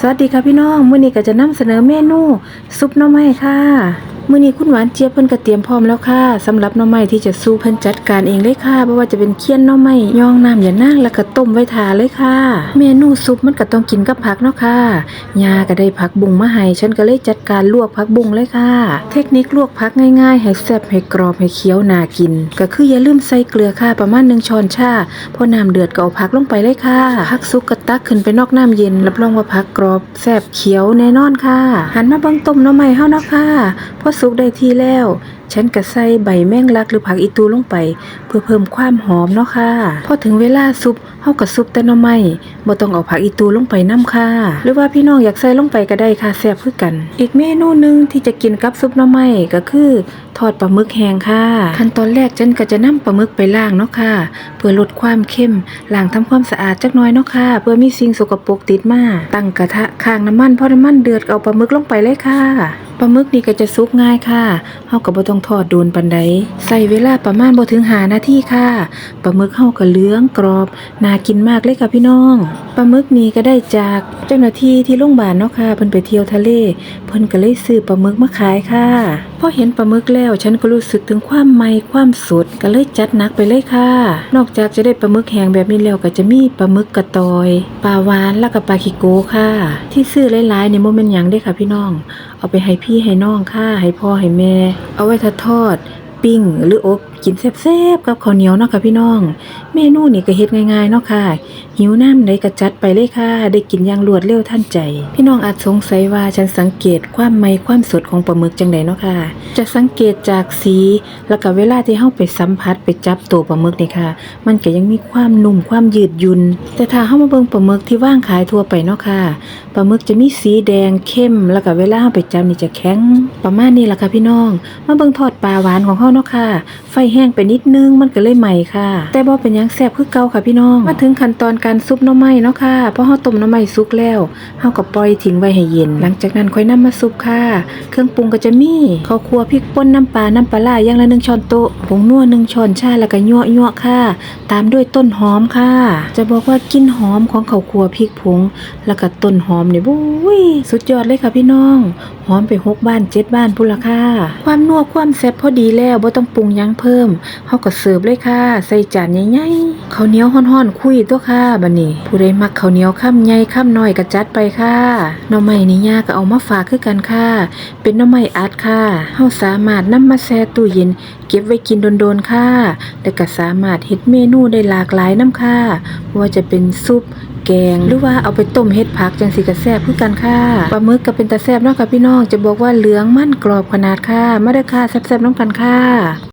สวัสดีค่ะพี่น้องมื้อนี้ก็จะนำเสนอเมนูซุปหน่อไม้ค่ะ มื้อนี้คุณหวานเจี๊ยบเพิ่นก็เตรียมพร้อมแล้วค่ะสำหรับน่อไม้ที่จะสู้เพิ่นจัดการเองเลยค่ะบ่ว่าจะเป็นเคี่ยนน่อไม้ย่องน้ำอย่านางแล้วก็ต้มไว้ทาเลยค่ะ เมนูซุปมันก็ต้องกินกับผักเนาะค่ะยาก็ได้ผักบุ้งมาให้ฉันก็เลยจัดการลวกผักบุ้งเลยค่ะ เทคนิคลวกผักง่ายๆให้แซ่บให้กรอบให้เคี้ยวน่ากิน ก็คืออย่าลืมใส่เกลือค่ะประมาณ1ช้อนชาพอน้ำเดือดก็เอาผักลงไปเลยค่ะผักสุกก็ตักขึ้นไปนอกน้ำเย็นรับรองว่าผักกรอบแซ่บเขียวแน่นอนค่ะ หันมาบิ่งต้มน่อไม้เฮาเนาะค่ะพอสุกได้ที่แล้วฉันก็ใส่ใบแมงลักหรือผักอีตูลงไป เพื่อเพิ่มความหอมเนาะค่ะพอถึงเวลาซุปเฮาก็ซุปแต่หน่อไม้บ่ต้องเอาผักอีตูลงไปนํค่ะ หรือว่าพี่น้องอยากใส่ลงไปก็ได้ค่ะแซ่บคือกัน อีกเมนูหนึงที่จะกินกับซุปหน่อไม้ก็คือทอดปลาหมึกแห้งค่ะ ขั้นตอนแรกฉันก็จะนำปลาหมึกไปล้างเนาะค่ะ เพื่อลดความเข้มล้างทำความสะอาดจักน่อยเนาะค่ะ เพื่อมีสิ่งสกปรกติดมา ตั้งกระทะข้างน้ำมันพอน้ำมันเดือดเอาปลาหมึกลงไปเลยค่ะ ปลาหมึกนี่ก็จะสุกง่ายค่ะเฮาก็บ่ต้องทอดโดนปันใดใส่เวลาประมาณบ่ถึงหานาทีค่ะปลาหมึกเฮากะเหลืองกรอบน่ากินมากเลยค่ะพี่น้องปลาหมึกนี้ก็ได้จากเจ้าหน้าที่ที่โรงพยาบาลเนาะค่ะเพิ่นไปเที่ยวทะเล เพิ่นก็เลยซื้อปลาหมึกมาขายค่ะพอเห็นปลาหมึกแล้วฉันก็รู้สึกถึงความใหม่ความสดก็เลยจัดหนักไปเลยค่ะ นอกจากจะได้ปลาหมึกแห้งแบบนี้แล้วก็จะมีปลาหมึกกระตอยปลาหวานแล้วก็ปลาคิโกค่ะ ที่ซื้อหลายๆในโมเมนต์ยังได้ค่ะพี่น้อง เอาไปให้พี่ให้น้องค่ะให้พ่อให้แม่ เอาไว้ทอด ปิ้งหรืออบ กินแซ่บๆกับข้าวเหนียวเนาะค่ะพี่น้อง เมนูนี่ก็เฮ็ดง่ายๆเนาะค่ะ หิวน้ำใดก็จัดไปเลยค่ะ ได้กินอย่างรวดเร็วทันใจ พี่น้องอาจสงสัยว่าฉันสังเกตความใหม่ความสดของปลาหมึกจังไดเนาะค่ะ จะสังเกตจากสีแล้วก็เวลาที่เฮาไปสัมผัสไปจับตัวปลาหมึกนี่ค่ะ มันก็ยังมีความนุ่มความยืดหยุ่นแต่ถ้าเฮามาเบิ่งปลาหมึกที่ว่างขายทั่วไปเนาะค่ะปลาหมึกจะมีสีแดงเข้ม แล้วก็เวลาเฮาไปจับนี่จะแข็งประมาณนี้ล่ะค่ะพี่น้อง มาเบิ่งทอดปลาหวานของเฮาเนาะค่ะ ไฟแห้งไปนิดนึงมันก็เลยใหม่ค่ะ แต่บ่เป็นยังแซ่บคือเก่าค่ะพี่น้อง มาถึงขั้นตอนการซุปน่อไม้เนาะค่ะพอเฮาต้มน่อไม้สุกแล้วเฮาก็ปล่อยทิ้งไว้ให้เย็น หลังจากนั้นค่อยนำมาซุปค่ะ เครื่องปรุงก็จะมีข้าวคั่วพริกป่นน้ำปลาน้ำปลาร้าอย่างละหนึ่งช้อนโต๊ะผงนัวหนึ่งช้อนชาแล้วก็ยั่วยั่วๆค่ะ ตามด้วยต้นหอมค่ะ จะบอกว่ากลิ่นหอมของข้าวคั่วพริกผงแล้วก็ต้นหอมเนี่ยบุ้ยสุดยอดเลยค่ะพี่น้อง หอมไปหกบ้านเจ็ดบ้านพุ่นละค่ะ ความนัวความแซ่บพอดีแล้วบ่ต้องปรุงยังเพิ่มเฮาก็เสิร์ฟเลยค่ะ ใส่จานใหญ่ๆข้าวเหนียวฮ้อนๆคุยตัวค่ะบัดนี้ ผู้ใดมักข้าวเหนียวค่ำใหญ่ค่ำน้อยก็จัดไปค่ะหน่อไม้นี่ย่าก็เอามาฝากคือกันค่ะ เป็นหน่อไม้อัดค่ะเฮาสามารถนำมาแช่ตู้เย็น เก็บไว้กินโดนๆค่ะและก็สามารถเฮ็ดเมนูได้หลากหลายนํค่ะว่าจะเป็นซุปแกง หรือว่าเอาไปต้มเฮ็ดผักจังสิกระแซบคือกันค่ะปลาหมึกก็เป็นตาแซบเนาะค่ะพี่น้องจะบอกว่าเหลืองมั่นกรอบขนาดค่ะมาเด้อค่ะแซ่บๆน้องกันค่ะ